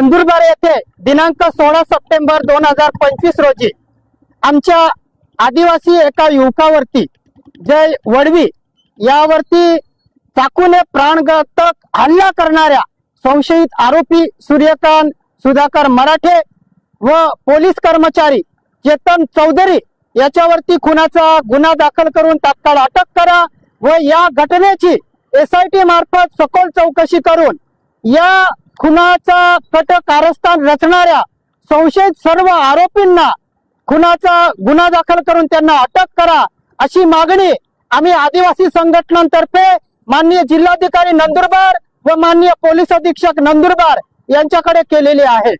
नंदुरबार येथे दिनांक सोळा सप्टेंबर दोन हजार पंचवीस रोजी आमच्या आदिवासी एका युवकावरती जय वडवी यावरती चाकूने प्राणघातक हल्ला करणाऱ्या संशयित आरोपी सूर्यकांत सुधाकर मराठे व पोलीस कर्मचारी चेतन चौधरी याच्यावरती खुनाचा गुन्हा दाखल करून तात्काळ अटक करा व या घटनेची एस आय टी मार्फत सखोल चौकशी करून या खुनाचा कट कारस्थान रचणाऱ्या संशयित सर्व आरोपींना खुनाचा गुन्हा दाखल करून त्यांना अटक करा अशी मागणी आम्ही आदिवासी संघटनांतर्फे माननीय जिल्हाधिकारी नंदुरबार व माननीय पोलीस अधीक्षक नंदुरबार यांच्याकडे केलेली आहे.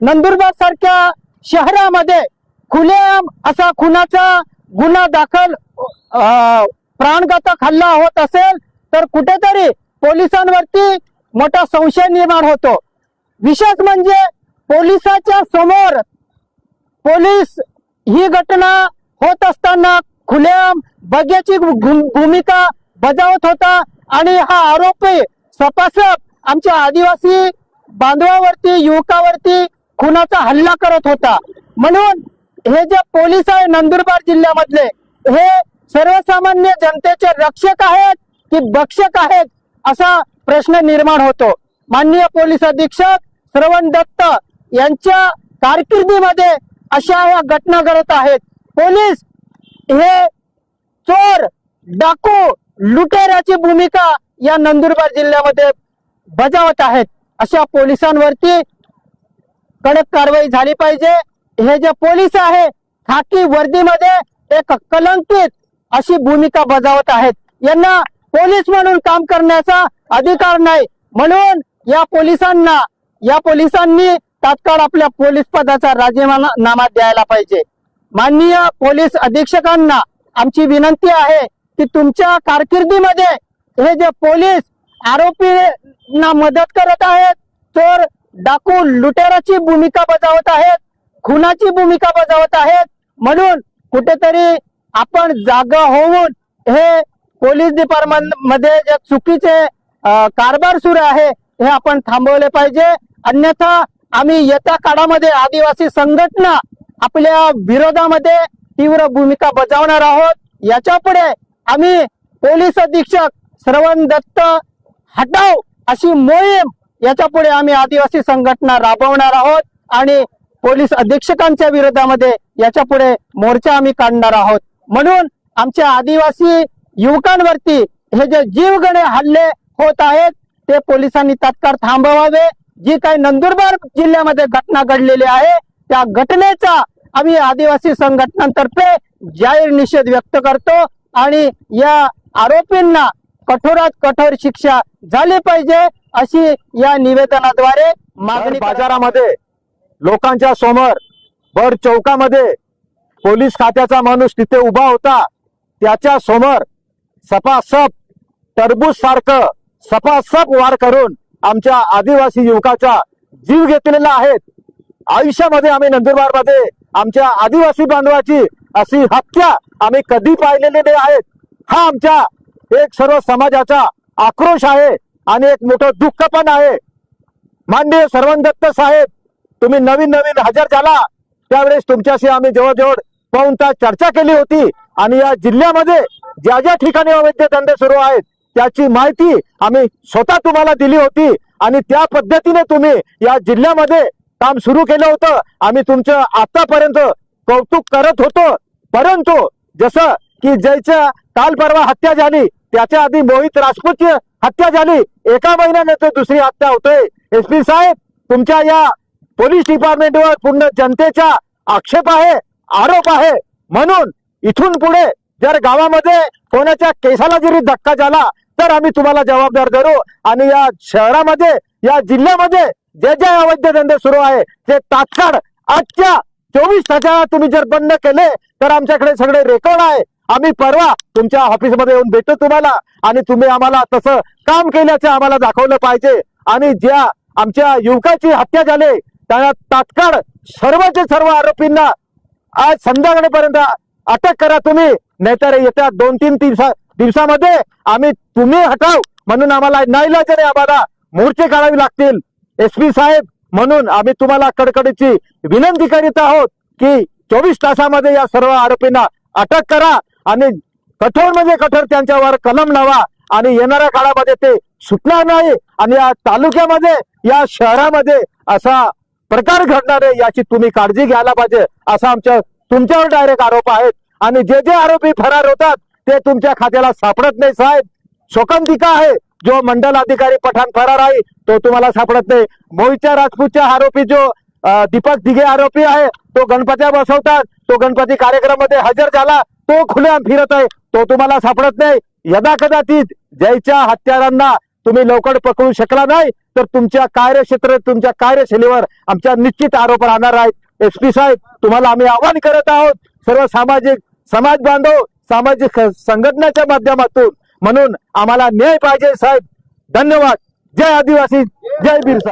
नंदुरबार सारख्या शहरामध्ये खुलेआम असा खुनाचा गुन्हा दाखल अं, प्राणघातक हल्ला होत असेल तर कुठेतरी पोलिसांवरती मोठा संशय निर्माण होतो. विशेष म्हणजे पोलिसाच्या समोर पोलीस ही घटना होत असताना खुलेआम बग्याची भू- भूमिका बजावत होता आणि हा आरोपी सपासप आमच्या आदिवासी बांधवावरती युवकावरती खुनाचा हल्ला करत होता. म्हणून हे जे पोलीस आहे नंदुरबार जिल्ह्यामधले हे सर्वसामान्य जनतेचे रक्षक आहेत की बक्षक आहेत असा प्रश्न निर्माण होतो. माननीय पोलीस अधीक्षक श्रवण दत्त यांच्या कारकिर्दीमध्ये अशा या घटना घडत आहेत. पोलीस हे चोर डाकू लुटेऱ्याची भूमिका या नंदुरबार जिल्ह्यामध्ये बजावत आहेत. अशा पोलिसांवरती कडक कारवाई झाली पाहिजे. हे जे पोलीस आहे खाकी वर्दीमध्ये एक कलंकित अशी भूमिका बजावत आहेत. यांना पोलीस म्हणून काम करण्याचा अधिकार नाही. म्हणून या पोलिसांना या पोलिसांनी तात्काळ आपल्या पोलीस पदाचा राजीनामा नामा द्यायला पाहिजे. माननीय पोलीस अधीक्षकांना आमची विनंती आहे की तुमच्या कारकिर्दीमध्ये हे जे पोलीस आरोपींना मदत करत आहेत चोर डाकू लुटेराची भूमिका बजावत आहेत खुनाची भूमिका बजावत आहेत म्हणून कुठेतरी आपण जागा होऊन हे पोलीस डिपार्टमेंटमध्ये जे चुकीचे कारभार सुरू आहे हे आपण थांबवले पाहिजे. अन्यथा आम्ही येत्या काळामध्ये आदिवासी संघटना आपल्या विरोधामध्ये तीव्र भूमिका बजावणार आहोत. याच्यापुढे आम्ही पोलीस अधीक्षक श्रवण दत्त हटाव अशी मोहीम याच्यापुढे आम्ही आदिवासी संघटना राबवणार आहोत आणि पोलीस अधीक्षकांच्या विरोधामध्ये याच्यापुढे मोर्चा आम्ही काढणार आहोत. म्हणून आमच्या आदिवासी युवकांवरती हे जे जीवगणे हल्ले होत आहेत ते पोलिसांनी तात्काळ थांबवावे. जी काही नंदुरबार जिल्ह्यामध्ये घटना घडलेली आहे त्या घटनेचा आम्ही आदिवासी संघटनांतर्फे जाहीर निषेध व्यक्त करतो आणि या आरोपींना कठोरात कठोर शिक्षा झाली पाहिजे अशी या निवेदनाद्वारे मागणी बाजारामध्ये लोकांच्या समोर भर चौकामध्ये पोलीस खात्याचा माणूस तिथे उभा होता. त्याच्यासमोर सपासप टरबूज सारखं सपासप वार करून आमच्या आदिवासी युवकाचा जीव घेतलेला आहेत. आयुष्यामध्ये आम्ही नंदुरबारमध्ये आमच्या आदिवासी बांधवाची अशी हत्या आम्ही कधी पाहिलेली नाही आहेत हा आमच्या एक सर्व समाजाचा आक्रोश आहे आणि एक मोठं दुःख पण आहे. माननीय सर्वन दत्त साहेब तुम्ही नवीन नवीन हजर झाला त्यावेळेस तुमच्याशी आम्ही जवळजवळ पाहून तास चर्चा केली होती आणि या जिल्ह्यामध्ये ज्या ज्या ठिकाणी अवैध धंदे सुरू आहेत त्याची माहिती आम्ही स्वतः तुम्हाला दिली होती आणि त्या पद्धतीने तुम्ही या जिल्ह्यामध्ये काम सुरू केलं होतं. आम्ही तुमचं आतापर्यंत कौतुक करत होतो. परंतु जसं की ज्याच्या काल परवा हत्या झाली त्याच्या आधी मोहित राजपूतची हत्या झाली एका महिन्यानंतर दुसरी हत्या होतोय. एस पी साहेब तुमच्या या पोलीस डिपार्टमेंटवर पूर्ण जनतेचा आक्षेप आहे आरोप आहे. म्हणून इथून पुढे जर गावामध्ये कोणाच्या केसाला जरी धक्का झाला तर आम्ही तुम्हाला जबाबदार धरू. आणि या शहरामध्ये या जिल्ह्यामध्ये जे जे अवैध धंदे सुरू आहे ते तात्काळ आजच्या चोवीस तासाला तुम्ही जर बंद केले तर आमच्याकडे सगळे रेकॉर्ड आहे. आम्ही परवा तुमच्या ऑफिसमध्ये येऊन भेटू तुम्हाला. आणि तुम्ही आम्हाला तसं काम केल्याचं आम्हाला दाखवलं पाहिजे. आणि ज्या आमच्या युवकाची हत्या झाली त्या तात्काळ सर्वचे सर्व आरोपींना आज संध्याकाळपर्यंत अटक करा तुम्ही. नाहीतर येत्या दोन तीन दिवसा दिवसामध्ये आम्ही तुम्ही हटाव म्हणून आम्हाला नाईलाजाने आम्हाला. मोर्चे काढावे लागतील. एस पी साहेब म्हणून आम्ही तुम्हाला कडकडीची विनंती करीत आहोत की चोवीस तासामध्ये या सर्व आरोपींना अटक करा आणि कठोर म्हणजे कठोर त्यांच्यावर कलम लावा आणि येणाऱ्या काळामध्ये ते सुटणार नाही आणि या तालुक्यामध्ये या शहरामध्ये असा प्रकार घडणार आहे याची तुम्ही काळजी घ्यायला पाहिजे असं आमच्या तुमच्यावर डायरेक्ट आरोप आहेत. आणि जे जे आरोपी फरार होतात ते तुमच्या खात्याला सापडत नाही साहेब. शोकंतिका आहे. जो मंडल अधिकारी पठाण फरार आहे तो तुम्हाला सापडत नाही. मोहितच्या राजपूतच्या आरोपी जो दीपक दिघे आरोपी आहे तो गणपत्या बसवतात. तो गणपती कार्यक्रमामध्ये हजर झाला. तो खुलेआम फिरत आहे. तो तुम्हाला सापडत नाही. यदा कदाचित जयच्या हत्यारांना तुम्ही लवकर पकडू शकला नाही तर तुमच्या कार्यक्षेत्र तुमच्या कार्यशैलीवर आमच्या निश्चित आरोप राहणार आहेत. एस पी साहेब तुम्हाला आम्ही आवाहन करत आहोत सर्व सामाजिक समाज बांधव सामाजिक संघटनाच्या माध्यमातून. म्हणून आम्हाला न्याय पाहिजे साहेब. धन्यवाद. जय आदिवासी जय बिरसा.